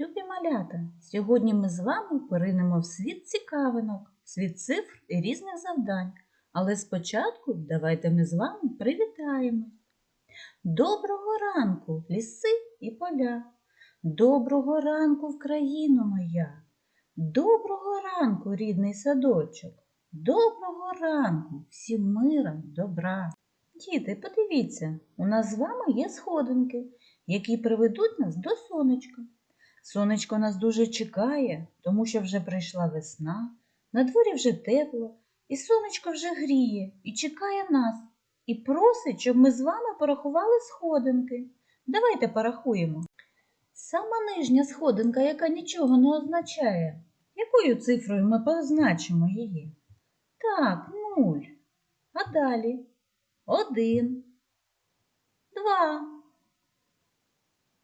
Любі малята, сьогодні ми з вами поринемо в світ цікавинок, світ цифр і різних завдань. Але спочатку давайте ми з вами привітаємось. Доброго ранку, ліси і поля. Доброго ранку, в моя. Доброго ранку, рідний садочок. Доброго ранку, всім мира, добра. Діти, подивіться, у нас з вами є сходинки, які приведуть нас до сонечка. Сонечко нас дуже чекає, тому що вже прийшла весна, на дворі вже тепло, і сонечко вже гріє і чекає нас, і просить, щоб ми з вами порахували сходинки. Давайте порахуємо. Сама нижня сходинка, яка нічого не означає. Якою цифрою ми позначимо її? Так, нуль. А далі один, два,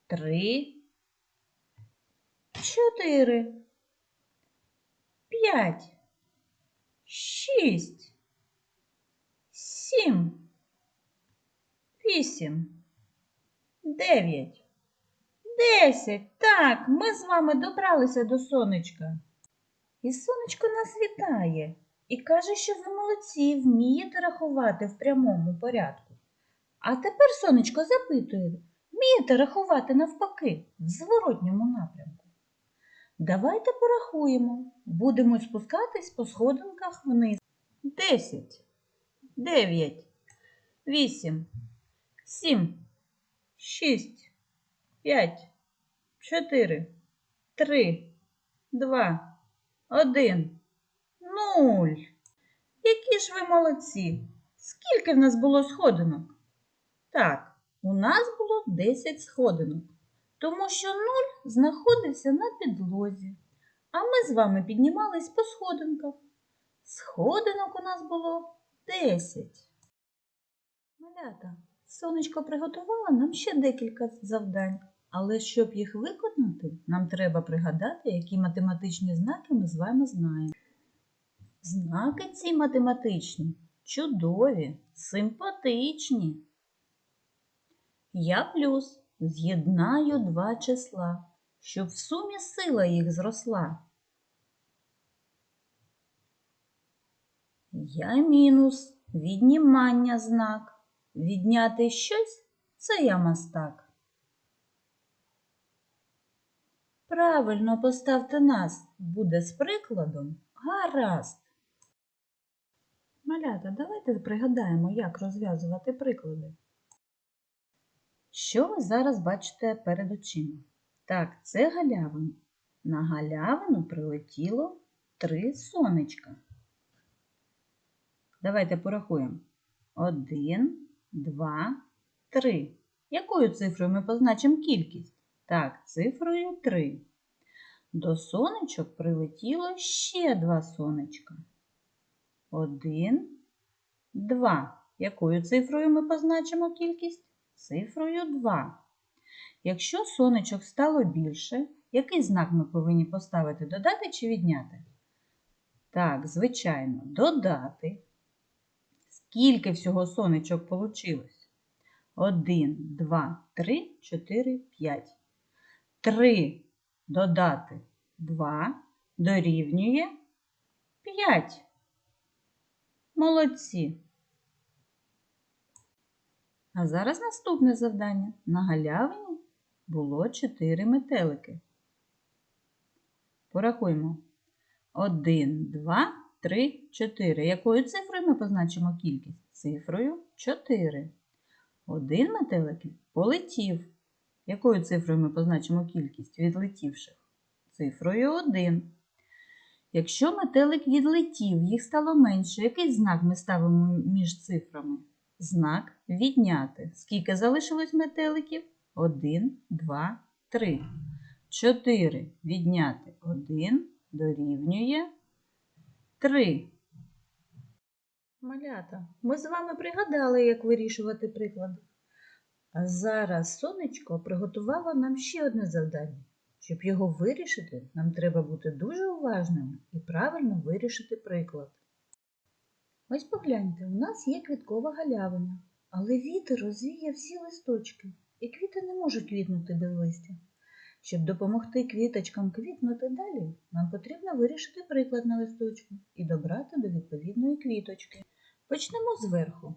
три, чотири, п'ять, шість, сім, вісім, дев'ять, десять. Так, ми з вами добралися до сонечка. І сонечко нас вітає і каже, що ви молодці, вмієте рахувати в прямому порядку. А тепер сонечко запитує, вмієте рахувати навпаки, в зворотньому напрямку. Давайте порахуємо. Будемо спускатись по сходинках вниз. Десять, дев'ять, вісім, сім, шість, п'ять, чотири, три, два, один, нуль. Які ж ви молодці! Скільки в нас було сходинок? Так, у нас було 10 сходинок тому що нуль знаходився на підлозі, а ми з вами піднімались по сходинках. Сходинок у нас було 10. Малята, сонечко приготувала нам ще декілька завдань, але щоб їх виконати, нам треба пригадати, які математичні знаки ми з вами знаємо. Знаки ці математичні, чудові, симпатичні. Я плюс з'єднаю два числа, щоб в сумі сила їх зросла. Я мінус віднімання знак. Відняти щось це я мастак. Правильно поставте нас, буде з прикладом гаразд. Малята, давайте пригадаємо, як розв'язувати приклади. Що ви зараз бачите перед очима? Так, це галявина. На галявину прилетіло три сонечка. Давайте порахуємо. Один, два, три. Якою цифрою ми позначимо кількість? Так, цифрою 3. До сонечок прилетіло ще два сонечка. Один, два. Якою цифрою ми позначимо кількість? Цифрою 2. Якщо сонечок стало більше, який знак ми повинні поставити додати чи відняти? Так, звичайно, додати. Скільки всього сонечок вийшло? 1, 2, 3, 4, 5. 3 додати 2 дорівнює 5. Молодці. А зараз наступне завдання. На галявині було 4 метелики. Порахуємо. 1, 2, 3, 4. Якою цифрою ми позначимо кількість? Цифрою 4. Один метелик полетів. Якою цифрою ми позначимо кількість відлетівших? Цифрою 1. Якщо метелик відлетів, їх стало менше, який знак ми ставимо між цифрами? Знак відняти. Скільки залишилось метеликів? 1, 2, 3. 4 відняти 1 дорівнює 3. Малята, ми з вами пригадали, як вирішувати приклади. А зараз сонечко приготувало нам ще одне завдання. Щоб його вирішити, нам треба бути дуже уважними і правильно вирішити приклад. Ось погляньте, у нас є квіткова галявина, але вітер розвіє всі листочки, і квіти не можуть квітнути без листя. Щоб допомогти квіточкам квітнути далі, нам потрібно вирішити приклад на листочку і добрати до відповідної квіточки. Почнемо зверху.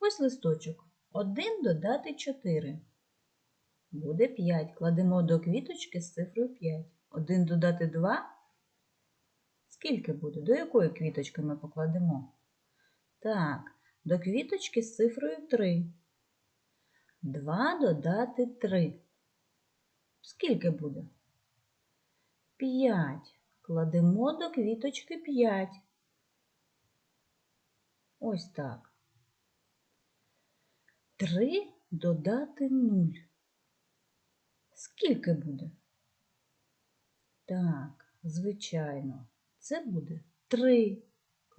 Ось листочок. 1 додати 4. Буде 5. Кладемо до квіточки з цифрою 5. 1 додати 2. Скільки буде? До якої квіточки ми покладемо? Так, до квіточки з цифрою 3. 2 додати 3. Скільки буде? 5. Кладемо до квіточки 5. Ось так. 3 додати 0. Скільки буде? Так, звичайно, це буде 3.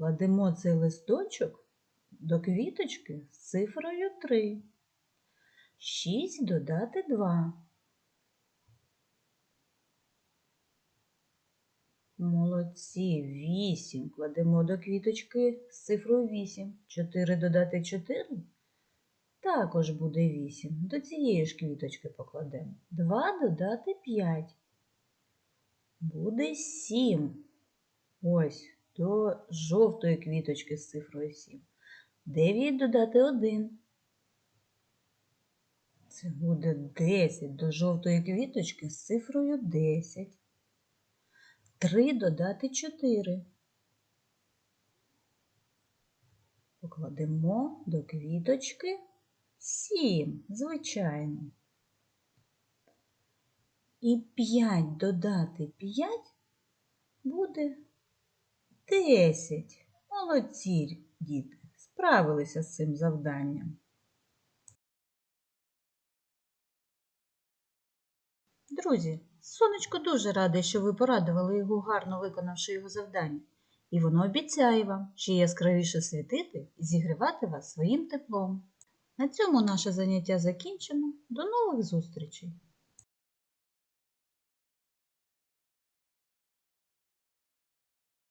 Кладемо цей листочок до квіточки з цифрою 3. 6 додати 2. Молодці, 8. Кладемо до квіточки з цифрою 8. 4 додати 4. Також буде 8. До цієї ж квіточки покладемо. 2 додати 5. Буде 7. Ось до жовтої квіточки з цифрою 7. 9 додати 1. Це буде 10 до жовтої квіточки з цифрою 10. 3 додати 4. Покладемо до квіточки 7, звичайно. І 5 додати 5 буде 10. Молодці, діти, справилися з цим завданням. Друзі, сонечко дуже раде, що ви порадували його, гарно виконавши його завдання. І воно обіцяє вам ще яскравіше світити і зігрівати вас своїм теплом. На цьому наше заняття закінчено. До нових зустрічей!